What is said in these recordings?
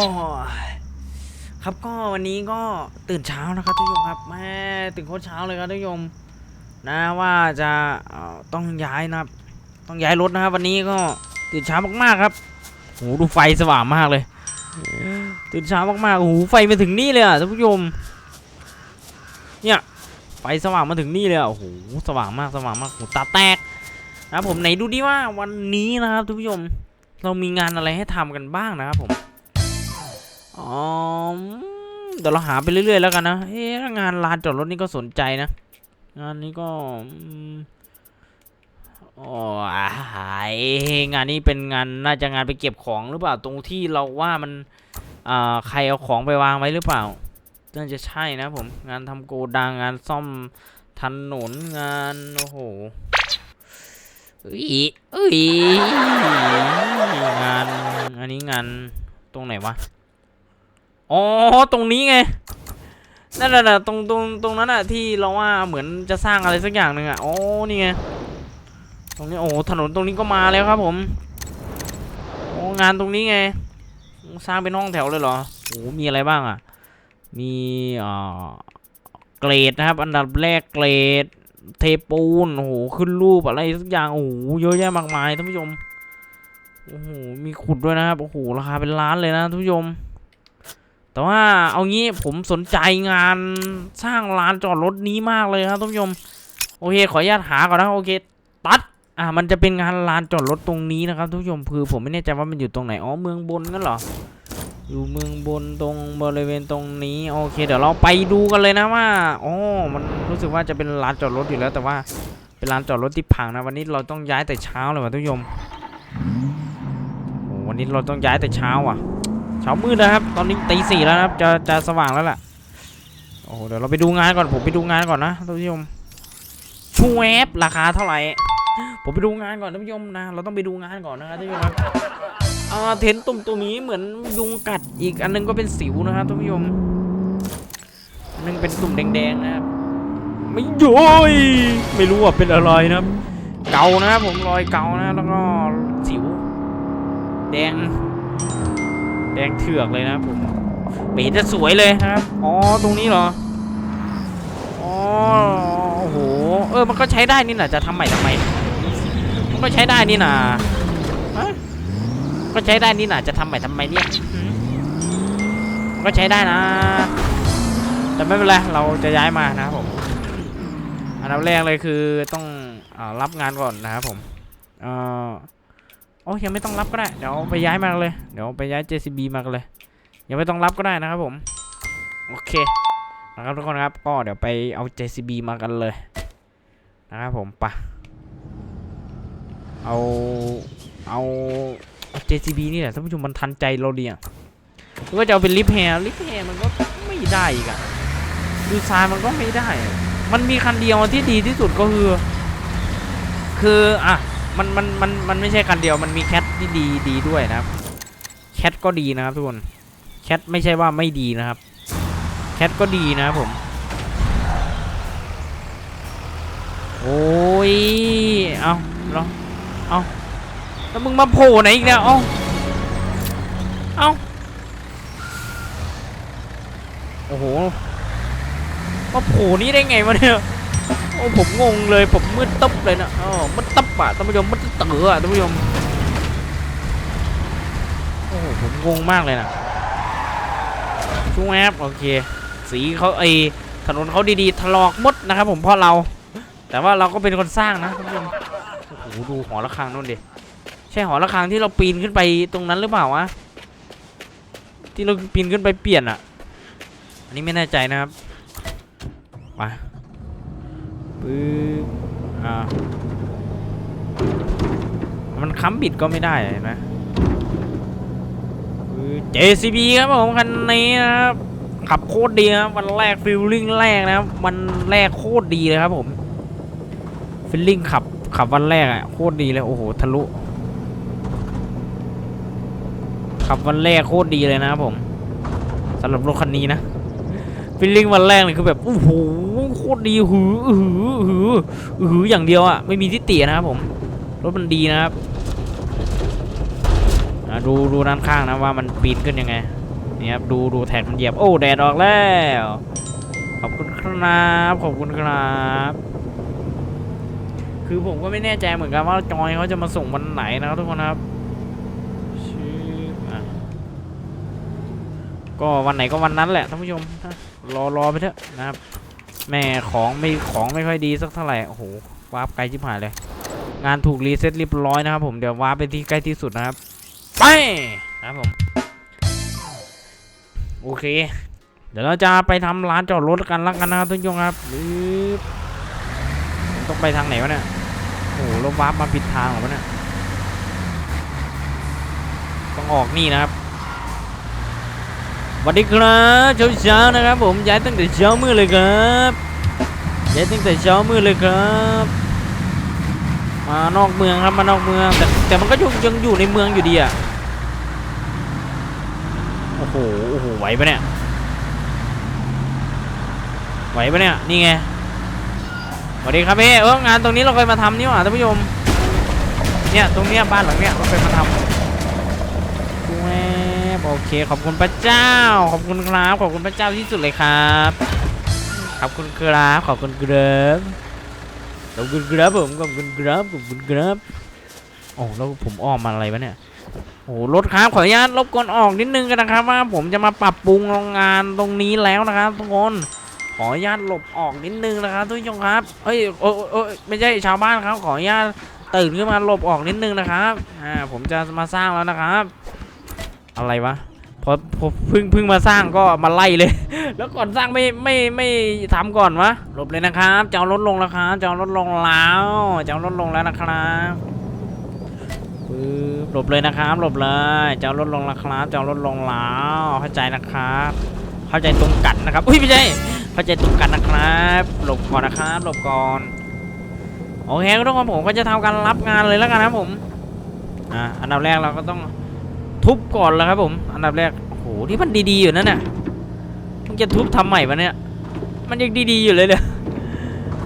อครับก็วันนี้ก็ตื่นเช้านะครับทุกผู้ชมครับแม่ตื่นโคตรเช้าเลยครับทุกผู้ชมนะว่าจะต้องย้ายนะครับ ต้องย้ายรถนะครับ วันนี้ก็ตื่นเช้ามากๆครับโหดูไฟสว่างมากเลย ตื่นเช้ามากๆโอ้โหไฟมาถึงนี่เลยอะท่านผู้ชมเนี่ยไฟสว่างมาถึงนี่เลยอะโอ้โหสว่างมากสว่างมากหูตาแตกนะครับผมไหนดูดิว่าวันนี้นะครับท่านผู้ชม เรามีงานอะไรให้ทำกันบ้างนะครับผม อ๋อเดี๋ยวเราหาไปเรื่อยๆแล้วกันนะเอ๊ะงานลานจอดรถนี่ก็สนใจนะ งานนี้ก็อืมโอ้ยงานนี้เป็นงานน่าจะงานไปเก็บของหรือเปล่าตรงที่เราว่ามันอ่าใครเอาของไปวางไว้หรือเปล่าน่าจะใช่นะผมงานทำโกดังงานซ่อมถนนงานโอ้โหเอ้ยเอ้ยงานอันนี้งานตรงไหนวะ อ๋อ ตรงนี้ไง นั่นน่ะตรงตรงตรงนั้นน่ะที่เราว่าเหมือนจะสร้างอะไรสักอย่างหนึ่งอะอ๋อ นี่ไง ตรงนี้โอ้ถนนตรงนี้ก็มาแล้วครับผมโอ้งานตรงนี้ไง สร้างเป็นห้องแถวเลยเหรอโอ้มีอะไรบ้างอะมีอ่าเกรดนะครับ อันดับแรกเกรด เทปูนโอ้โหขึ้นรูปอะไรสักอย่างโอ้โหเยอะแยะมากมายท่านผู้ชมโอ้โหมีขุดด้วยนะครับโอ้โหราคาเป็นล้านเลยนะท่านผู้ชม แต่ว่าเอางี้ผมสนใจงานสร้างลานจอดรถนี้มากเลยครับท่านผู้ชมโอเค ขออนุญาตหาก่อนนะโอเค ตัดอ่ามันจะเป็นงานลานจอดรถตรงนี้นะครับท่านผู้ชมคือผมไม่แน่ใจว่ามันอยู่ตรงไหนอ๋อเมืองบนงั้นเหรออยู่เมืองบนตรงบริเวณตรงนี้โอเค เดี๋ยวเราไปดูกันเลยนะว่าอ๋อมันรู้สึกว่าจะเป็นลานจอดรถอยู่แล้วแต่ว่าเป็นลานจอดรถที่พังนะวันนี้เราต้องย้ายแต่เช้าเลยว่ะท่านผู้ชมวันนี้เราต้องย้ายแต่เช้าอะ ช้ามืดนะครับ ตอนนี้ตีสี่แล้วนะครับ จะจะสว่างแล้วล่ะ โอ้เดี๋ยวเราไปดูงานก่อน ผมไปดูงานก่อนนะท่านผู้ชมชูแอปราคาเท่าไหร่ ผมไปดูงานก่อนท่านผู้ชมนะ เราต้องไปดูงานก่อนนะครับท่านผู้ชมครับอ่าเทนตุ่มตัวนี้เหมือนยุงกัด อีกอันนึงก็เป็นสิวนะครับท่านผู้ชมอันนึงเป็นตุ่มแดงๆนะครับ ไม่โย้ยไม่รู้ว่าเป็นอะไรนะครับ เกานะครับผมรอยเกานะ แล้วก็สิว แดง แดงเถือกเลยนะผมไม่เห็นจะสวยเลยนะครับ อ๋อ ตรงนี้เหรอ อ๋อ โอ้โห เออ มันก็ใช้ได้นี่นะจะทำใหม่ทำไม มันก็ใช้ได้นี่นะฮะก็ใช้ได้นี่นะจะทำใหม่ทำไมเนี่ยมันก็ใช้ได้นะ แต่ไม่เป็นไร เราจะย้ายมานะครับผม อันดับแรกเลยคือต้องอรับงานก่อนนะครับผม เอ่อ โอ้ยังไม่ต้องรับก็ได้ เดี๋ยวไปย้ายมากเลย เดี๋ยวไปย้าย JCB มากเลย ยังไม่ต้องรับก็ได้นะครับผม โอเค นะครับทุกคนครับ ก็เดี๋ยวไปเอา JCB มากันเลย นะครับผมปะเอา เอาเอา JCB นี่แหละท่านผู้ชมมันทันใจเราดีอะหรือว่าจะเอาเป็นลิฟแฮร์ลิฟแฮร์มันก็ไม่ได้อีกอะ ดูซายมันก็ไม่ได้ มันมีคันเดียวที่ดีที่สุดก็คือ คืออะ มันมันมันมันไม่ใช่คันเดียวมันมีแคทที่ดีดีด้วยนะครับ แคทก็ดีนะครับทุกคน แคทไม่ใช่ว่าไม่ดีนะครับ แคทก็ดีนะครับผม โอ้ย เอาลองเอาแล้วมึงมาโผล่ไหนอีกเนี่ยเอาเอาโอ้โห มาโผล่นี่ได้ไงวะเนี่ย โอ้ผมงงเลยผมมืดตึ๊บเลยนะอ๋อมืดตึ๊บอะท่านผู้ชมมืดตึ๊บอะท่านผู้ชมโอ้ผมงงมากเลยนะช่วงแอปโอเค สีเขาไอถนนเขาดีๆถลอกมดนะครับ ผมเพราะเรา แต่ว่าเราก็เป็นคนสร้างนะท่านผู้ชมโอ้โหดูหอระฆังนู่นดิใช่หอระฆังที่เราปีนขึ้นไปตรงนั้นหรือเปล่าวะที่เราปีนขึ้นไปเปลี่ยนอะอันนี้ไม่แน่ใจนะครับมา ปึ๊บอ่ามันค้ำบิดก็ไม่ได้เห็นไหมปึ๊บ JCB ครับผมคันนี้นะครับขับโคตรดีครับวันแรกฟิลลิ่งแรกนะครับวันแรกโคตรดีเลยครับผมฟิลลิ่งขับขับวันแรกอะโคตรดีเลยโอ้โหทะลุขับวันแรกโคตรดีเลยนะครับผมสำหรับรถคันนี้นะฟีลลิ่งวันแรกเลยคือแบบโอ้โห ตรดีหือหือหือหืออย่างเดียวอะไม่มีที่เตียนะครับผมรถมันดีนะครับดูดูด้านข้างนะว่ามันปีนขึ้นยังไงนี่ครับดูดูแท็กมันเหยียบโอ้แดดออกแล้วขอบคุณครับขอบคุณครับ คือผมก็ไม่แน่ใจเหมือนกันว่าจอยเขาจะมาส่งวันไหนนะครับทุกคนครับก็วันไหนก็วันนั้นแหละท่านผู้ชมรอรอไปเถอะนะครับ แม่ของไม่ของไม่ค่อยดีสักเท่าไหร่โอ้โหวาร์ปไกลชิบหายเลย งานถูกรีเซ็ตเรียบร้อยนะครับผมเดี๋ยววาร์ปไปที่ใกล้ที่สุดนะครับ ไปนะครับผม โอเค เดี๋ยวเราจะไปทำร้านจอดรถกันละกันนะครับทุกท่านครับหรือต้องไปทางไหนวะเนี่ยโอ้โหรถวาร์ปมาผิดทางเหรอวะเนี่ยต้องออกนี่นะครับ วัสดีครับเช้าเช้าๆนะครับผมย้ายตั้งแต่เช้ามืดเลยครับย้ายตั้งแต่เช้ามืดเลยครับ มานอกเมืองครับมานอกเมืองแต่แต่มันก็ยังยังอยู่ในเมืองอยู่ดีอะโอ้โหโอ้โหไหวปะเนี่ยไหวปะเนี่ยนี่ไงสวัสดีครับพี่เอองานตรงนี้เราเคยมาทำนี่หว่าท่านผู้ชมเนี่ยตรงเนี้ยบ้านหลังเนี้ยเราเคยมาทำ โอเค ขอบคุณพระเจ้า ขอบคุณครับ ขอบคุณพระเจ้าที่สุดเลยครับ ขอบคุณครับขอบคุณครับขอบคุณครับผมขอบคุณครับขอบคุณครับโอ้แล้วผมอ้อมมาอะไรวะเนี่ยโอ้รถครับขออนุญาตรบกวนออกนิดนึงกันนะครับ ว่าผมจะมาปรับปรุงโรงงานตรงนี้แล้วนะครับทุกคนขออนุญาตหลบออกนิดนึงนะครับทุกชมครับเฮ้ยโอ้โอ้ไม่ใช่ชาวบ้านครับขออนุญาตตื่นขึ้นมาหลบออกนิดนึงนะครับอ่าผมจะมาสร้างแล้วนะครับ อะไรวะพอพอเพิ่งเพิ่งมาสร้างก็มาไล่เลย แล้วก่อนสร้างไม่ไม่ไม่ทำก่อนวะหลบเลยนะครับจะเอารถลงแล้วครับจะเอารถลงแล้วจะเอารถลงแล้วนะครับปึ๊บหลบเลยนะครับหลบเลยจะเอารถลงแล้วครับจะเอารถลงแล้วเข้าใจนะครับเข้าใจตรงกันนะครับอุ้ยไม่ใช่เข้าใจตรงกันนะครับ หลบก่อนนะครับหลบก่อนโอเคทุกคนผมก็จะทำการรับงานเลยแล้วกันนะผมอ่าอันดับแรกเราก็ต้อง ทุบก่อนแล้วครับผม อันดับแรกโอ้โหที่มันดีๆอยู่นั่นน่ะมึงจะทุบทำใหม่ปะเนี่ย มันยังดีๆอยู่เลยเลย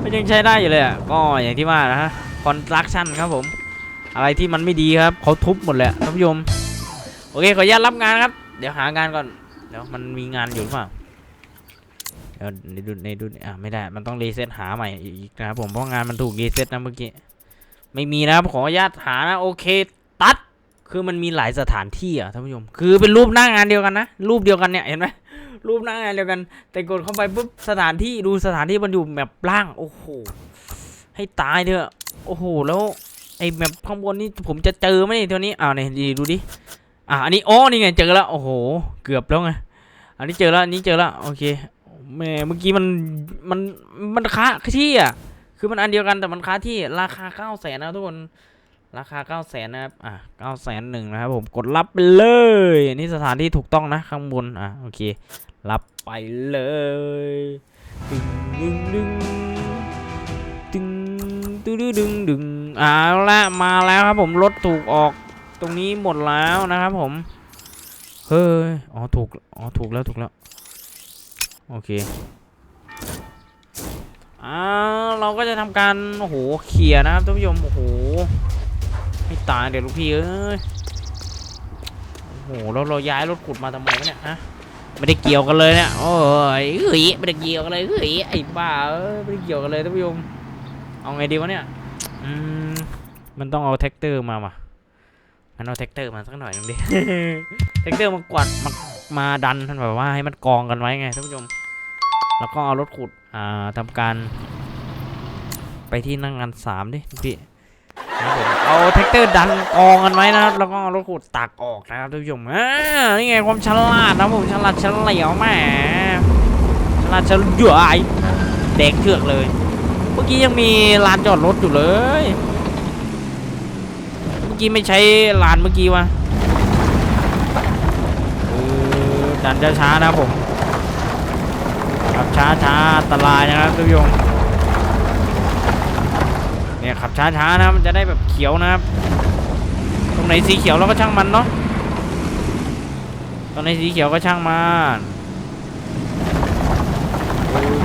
มันยังใช้ได้อยู่เลยอะก็อย่างที่ว่านะฮะคอนสตรักชั่นครับผม อะไรที่มันไม่ดีครับเขาทุบหมดเลยอะท่านผู้ชมโอเคขออนุญาตรับงานครับ เดี๋ยวหางานก่อนเดี๋ยวมันมีงานอยู่หรือเปล่าเดี๋ยวในดูในดูอะไม่ได้มันต้องรีเซ็ตหาใหม่อีกนะครับผมเพราะงานมันถูกรีเซ็ตนะเมื่อกี้ไม่มีนะครับขออนุญาตหานะโอเค คือมันมีหลายสถานที่อะท่านผู้ชม คือเป็นรูปหน้างานเดียวกันนะ รูปเดียวกันเนี่ยเห็นไหมรูปหน้างานเดียวกัน แต่กดเข้าไปปุ๊บสถานที่ดูสถานที่มันอยู่แบบล่าง โอ้โห ให้ตายเถอะ โอ้โห แล้วไอ้แบบข้างบนนี่ผมจะเจอไหมเนี่ยเท่านี้อ้าวเนี่ยดีดูดิ อะอันนี้อ๋อนี่ไงเจอแล้ว โอ้โห เกือบแล้วไง อันนี้เจอแล้ว อันนี้เจอแล้ว โอเคแม่เมื่อกี้มัน มัน มันค้าที่อะ คือมันอันเดียวกันแต่มันค้าที่ราคาเก้าแสนนะทุกคน ราคา 9 0 0แสนนะครับ อะ9 0 0แสนหนึ่งนะครับผม กดรับไปเลย นี่สถานที่ถูกต้องนะข้างบน อะ โอเค รับไปเลยดึงดึงดึงดึงดึงดึงดึงดึงอ่าละมาแล้วครับผม รถถูกออกตรงนี้หมดแล้วนะครับผม เฮ้ย อ๋อ ถูก อ๋อ ถูกแล้วถูกแล้ว โอเคอ่าเราก็จะทำการ โอ้โห เขี่ยนะครับท่านผู้ชม โอ้โห ตายเดี๋ยวลูกพี่เอ้ยโอ้โหเราเราย้ายรถขุดมาทำไมวะเนี่ยฮะไม่ได้เกี่ยวกันเลยเนี่ยโอ้ยเฮ้ยไม่ได้เกี่ยวกันเลยเฮ้ยไอ้บ้าเอ้ยไม่ได้เกี่ยวกันเลยท่านผู้ชมเอาไงดีวะเนี่ยอืมมันต้องเอาแท็กเตอร์มาว่ะมันเอาแท็กเตอร์มาสักหน่อยหนึงดิแท็กเตอร์มากวาดมามาดันท่านแบบว่าให้มันกองกันไว้ไงท่านผู้ชมแล้วก็เอารถขุดอ่าทำการ ไปที่นั่งงานสามดิพี่ เอาแท็กเตอร์ดันกองกันไว้นะครับ แล้วก็รถขุดตักออกนะครับท่านผู้ชมอ่านี่ไงความฉลาดนะผมฉลาดเฉลียวแหมฉลาดเฉลียวไอ้เด็กเถือกเลย เมื่อกี้ยังมีลานจอดรถอยู่เลย เมื่อกี้ไม่ใช้ลานเมื่อกี้วะดันช้าๆนะผมขับช้าช้าๆอันตรายนะครับทุกโยม เนี่ยขับช้าๆนะมันจะได้แบบเขียวนะครับ ตรงไหนสีเขียวเราก็ช่างมันเนาะตรงไหนสีเขียวก็ช่างมัน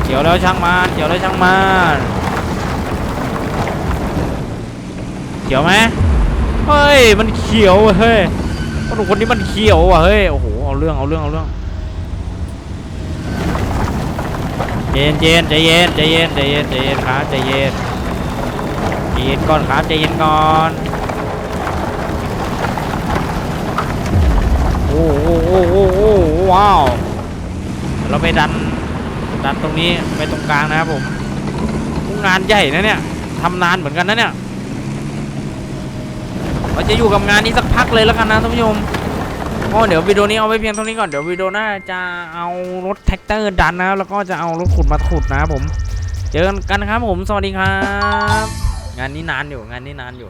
เขียวแล้วช่างมันเขียวแล้วช่างมันเขียวไหมเฮ้ยมันเขียวเฮ้ยคนคนนี้มันเขียวอะเฮ้ยโอ้โหเอาเรื่องเอาเรื่องเอาเรื่องใจเย็นใจเย็นใจเย็นใจเย็นใจเย็นใจเย็นครับใจเย็น เย็นก่อนครับใจเย็นก่อน โอ้โหโอ้โหโอ้โหว้าว เราไปดัน ดันตรงนี้ไปตรงกลางนะครับผมงานใหญ่นะเนี่ยทำนานเหมือนกันนะเนี่ยเราจะอยู่กับงานนี้สักพักเลยแล้วกันนะท่านผู้ชมก็เดี๋ยววิดีโอนี้เอาไว้เพียงเท่านี้ก่อนเดี๋ยววิดีโอหน้าจะเอารถแท็กเตอร์ดันนะครับแล้วก็จะเอารถขุดมาขุดนะครับผม เจอกันครับผมสวัสดีครับ งานนี้นานอยู่งานนี้นานอยู่